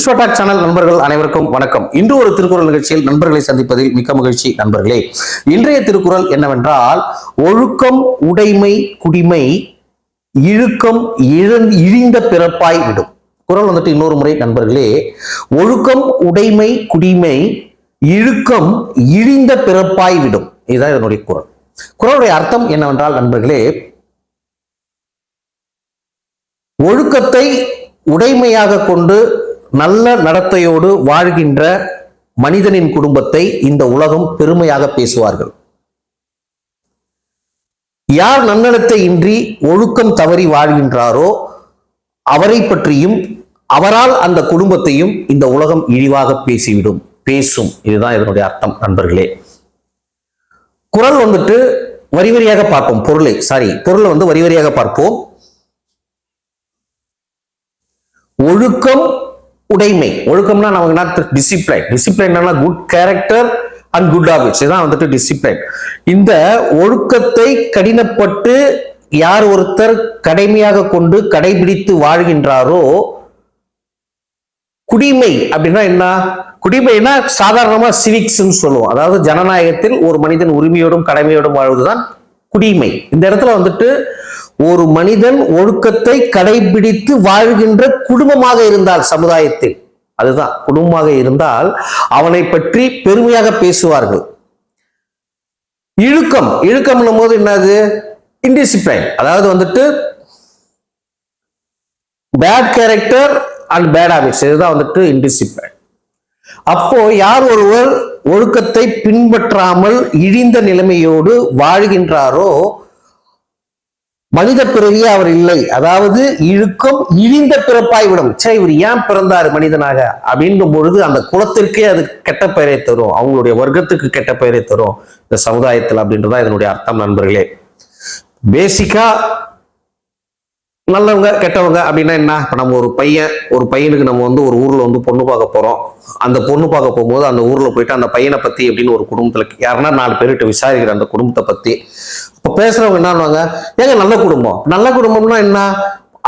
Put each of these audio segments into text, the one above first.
விஸ்வடாக் channel நண்பர்கள் அனைவருக்கும் வணக்கம். இன்று ஒரு திருக்குறள் நிகழ்ச்சியில் நண்பர்களை சந்திப்பதில் மிக்க மகிழ்ச்சி நண்பர்களே. இன்றைய திருக்குறள் என்னவென்றால் ஒழுக்கம் உடைமை குடிமை இழுக்கம் இழிந்த பிறப்பாய் விடும். குரல் வந்துட்டு இன்னொரு முறை நண்பர்களே ஒழுக்கம் உடைமை குடிமை இழுக்கம் இழிந்த பிறப்பாய் விடும். இதுதான் இதனுடைய குரல் குரலுடைய அர்த்தம் என்னவென்றால் நண்பர்களே ஒழுக்கத்தை உடைமையாக கொண்டு நல்ல நடத்தையோடு வாழ்கின்ற மனிதனின் குடும்பத்தை இந்த உலகம் பெருமையாக பேசுவார்கள். யார் நன்னடத்தை இன்றி ஒழுக்கம் தவறி வாழ்கின்றாரோ அவரை பற்றியும் அவரால் அந்த குடும்பத்தையும் இந்த உலகம் இழிவாக பேசிவிடும். பேசும். இதுதான் இதனுடைய அர்த்தம் நண்பர்களே. குரல் வந்துட்டு வரி வரியாக பார்ப்போம். பொருளை சாரி பொருளை வந்து வரி வரியாக பார்ப்போம். ஒழுக்கம் உடைமை. ஒழுக்கம்னா நமக்கு என்ன discipline discipline good character and good habits இதான் வந்துட்டு டிசிப்ளைன் இந்த ஒழுக்கத்தை கடினப்பட்டு யார் ஒருத்தர் கடமையாக கொண்டு கடைபிடித்து வாழ்கின்றாரோ குடிமை அப்படின்னா என்ன? குடிமைனா சாதாரணமா சிவிக்ஸ்ன்னு சொல்லுவோம். அதாவது ஜனநாயகத்தில் ஒரு மனிதன் உரிமையோடும் கடமையோடும் வாழ்வதுதான் குடிமை. இந்த இடத்துல வந்துட்டு ஒரு மனிதன் ஒழுக்கத்தை கடைபிடித்து வாழ்கின்ற குடும்பமாக இருந்தால் சமுதாயத்தில். அதுதான் குடும்பமாக இருந்தால் அவனை பற்றி பெருமையாக பேசுவார்கள். இழுக்கம் இழுக்கம்னும் போது என்னது? இன்டிசிப்ளைன் அதாவது வந்துட்டு bad character and bad habits இதுதான் வந்துட்டு இன்டிசிப்ளைன் அப்போ யார் ஒருவர் ஒழுக்கத்தை பின்பற்றாமல் இழிந்த நிலைமையோடு வாழ்கின்றாரோ மனித பிறவியே அவர் இல்லை. அதாவது இழுக்கும் இழிந்த பிறப்பாய் விடும். சே இவர் ஏன் பிறந்தாரு மனிதனாக? அப்படின்னும் பொழுது அந்த குலத்திற்கே அது கெட்ட பெயரை தரும். அவங்களுடைய வர்க்கத்துக்கு கெட்ட பெயரை தரும். இந்த சமுதாயத்தில் அப்படின்றதான் இதனுடைய அர்த்தம் நண்பர்களே. பேசிக்கா நல்லவங்க கெட்டவங்க அப்படின்னா என்ன? இப்போ நம்ம ஒரு பையன் ஒரு பையனுக்கு நம்ம வந்து ஒரு ஊர்ல வந்து பொண்ணு பார்க்க போறோம். அந்த பொண்ணு பார்க்க போகும்போது அந்த ஊர்ல போயிட்டு அந்த பையனை பத்தி அப்படின்னு ஒரு குடும்பத்துல யாருன்னா நாலு பேர்கிட்ட விசாரிக்கிற அந்த குடும்பத்தை பத்தி. இப்போ பேசுறவங்க என்ன பண்ணுவாங்க? ஏங்க நல்ல குடும்பம். நல்ல குடும்பம்னா என்ன?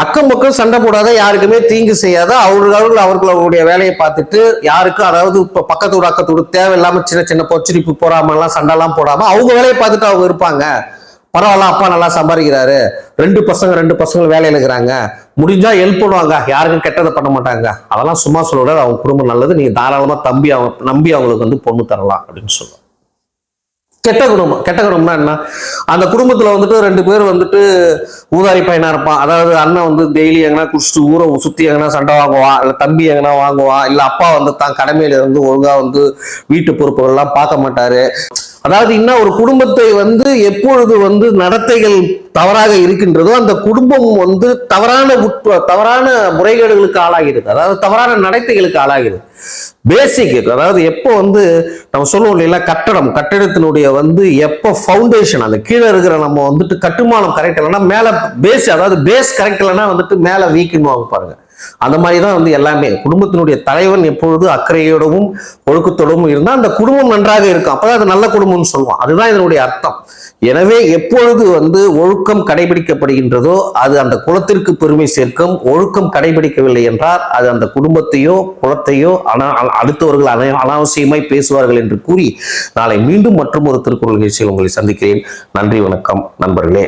அக்கம் பக்கம் சண்டை போடாத யாருக்குமே தீங்கு செய்யாத அவர்கள் அவர்கள் அவர்கள் அவருடைய வேலையை பார்த்துட்டு யாருக்கும் அதாவது இப்போ பக்கத்தோட அக்கத்தோடு தேவையில்லாம சின்ன சின்ன பொச்சரிப்பு போடாம எல்லாம் சண்டைலாம் போடாம அவங்க வேலையை பார்த்துட்டு அவங்க இருப்பாங்க. பரவாயில்ல அப்பா நல்லா சம்பாதிக்கிறாரு. ரெண்டு பசங்க ரெண்டு பசங்க வேலையில இருக்கிறாங்க முடிஞ்சா ஹெல்ப் பண்ணுவாங்க. யாருக்கும் கெட்டதை பண்ண மாட்டாங்க. அதெல்லாம் சும்மா சொல்லக்கூடாது அவங்க குடும்பம் நல்லது. நீங்க தாராளமா தம்பி அவங்க நம்பி அவங்களுக்கு வந்து பொண்ணு தரலாம் அப்படின்னு சொல்லுவாங்க. கெட்ட குடும்பம். கெட்ட குடும்பம்னா என்ன? அந்த குடும்பத்துல வந்துட்டு ரெண்டு பேர் வந்துட்டு ஊதாரி பையனா இருப்பான். அதாவது அண்ணன் வந்து டெய்லி எங்கன்னா குடிச்சிட்டு ஊரை சுத்தி எங்கன்னா சண்டை வாங்குவான் இல்ல தம்பி எங்கன்னா வாங்குவான் இல்ல அப்பா வந்து தான் கடமையில இருந்து ஒழுங்கா வந்து வீட்டு பொறுப்புகள்லாம் பார்க்க மாட்டாரு. அதாவது இன்னும் ஒரு குடும்பத்தை வந்து எப்பொழுது வந்து நடத்தைகள் தவறாக இருக்கின்றதோ அந்த குடும்பம் வந்து தவறான உட்ப தவறான முறைகேடுகளுக்கு ஆளாகிறது. அதாவது தவறான நடத்தைகளுக்கு ஆளாகிறது. பேசிக் அதாவது எப்போ வந்து நம்ம சொல்லுவோம் இல்லையா கட்டடம் கட்டடத்தினுடைய வந்து எப்போ ஃபவுண்டேஷன் அந்த கீழே இருக்கிற நம்ம வந்துட்டு கட்டுமானம் கரெக்ட் இல்லைன்னா மேலே பேஸ் அதாவது பேஸ் கரெக்ட் இல்லைன்னா வந்துட்டு மேலே வீக்குன்னு பாருங்க. அந்த மாதிரி தான் வந்து எல்லாமே. குடும்பத்தினுடைய தலைவன் எப்பொழுது அக்கறையோடவும் ஒழுக்கத்தோடவும் இருந்தால் அந்த குடும்பம் நன்றாக இருக்கும். அப்போதான் அது நல்ல குடும்பம்னு சொல்லுவோம் அதுதான் இதனுடைய அர்த்தம். எனவே எப்பொழுது வந்து ஒழுக்கம் கடைபிடிக்கப்படுகின்றதோ அது அந்த குலத்திற்கு பெருமை சேர்க்கும். ஒழுக்கம் கடைபிடிக்கவில்லை என்றால் அது அந்த குடும்பத்தையோ குலத்தையோ அனா அடுத்தவர்கள் அன அனாவசியமாய் பேசுவார்கள் என்று கூறி நாளை மீண்டும் மற்றும் ஒரு திருக்குறள் நிகழ்ச்சியில் உங்களை சந்திக்கிறேன். நன்றி வணக்கம் நண்பர்களே.